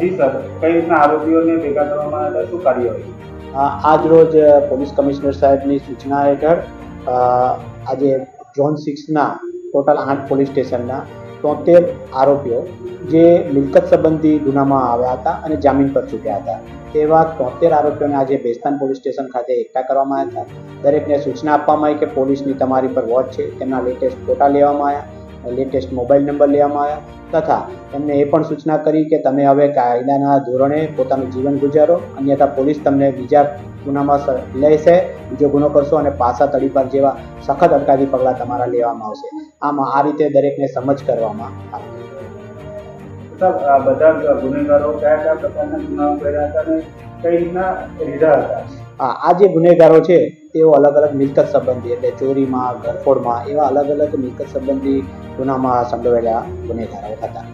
Sir. કઈ રીતના આરોપીઓને ભેગા કરવામાં આવ્યા શું કાર્યવાહી આજ રોજ પોલીસ કમિશનર સાહેબની સૂચના હેઠળ આજે ઝોન સિક્સના ટોટલ આઠ પોલીસ સ્ટેશનના તોતેર આરોપીઓ જે મિલકત સંબંધી ગુનામાં આવ્યા હતા અને જામીન પર છૂટ્યા હતા. તેવા તોતેર આરોપીઓને આજે બેસ્તાન પોલીસ સ્ટેશન ખાતે એકઠા કરવામાં આવ્યા હતા. દરેકને સૂચના આપવામાં આવી કે પોલીસની તમારી પર વોચ છે, તેમના લેટેસ્ટ ફોટા લેવામાં આવ્યા. લેટેસ્ટ મોબાઈલ નંબર લેવામાં આવ્યા. તથા એમને એ પણ સૂચના કરી કે તમે હવે કાયદાના ધોરણે પોતાનું જીવન ગુજારો. અન્યથા પોલીસ તમને બીજા ગુનામાં લેશે, બીજો ગુનો કરશો અને પાસા તડીપાર જેવા સખત અટકાવી પગલાં તમારા લેવામાં આવશે. આમાં આ રીતે દરેકને સમજ કરવામાં આવે. બધા ગુનેગારો કયા કયા પ્રકારના ગુનાઓ કર્યા હતા અને કઈ રીતના લીધા હતા? આ જે ગુનેગારો છે, તેઓ અલગ અલગ મિલકત સંબંધી, એટલે ચોરીમાં ઘરફોડમાં એવા અલગ અલગ મિલકત સંબંધી ગુનામાં સંડોવાયેલા ગુનેગારો હતા.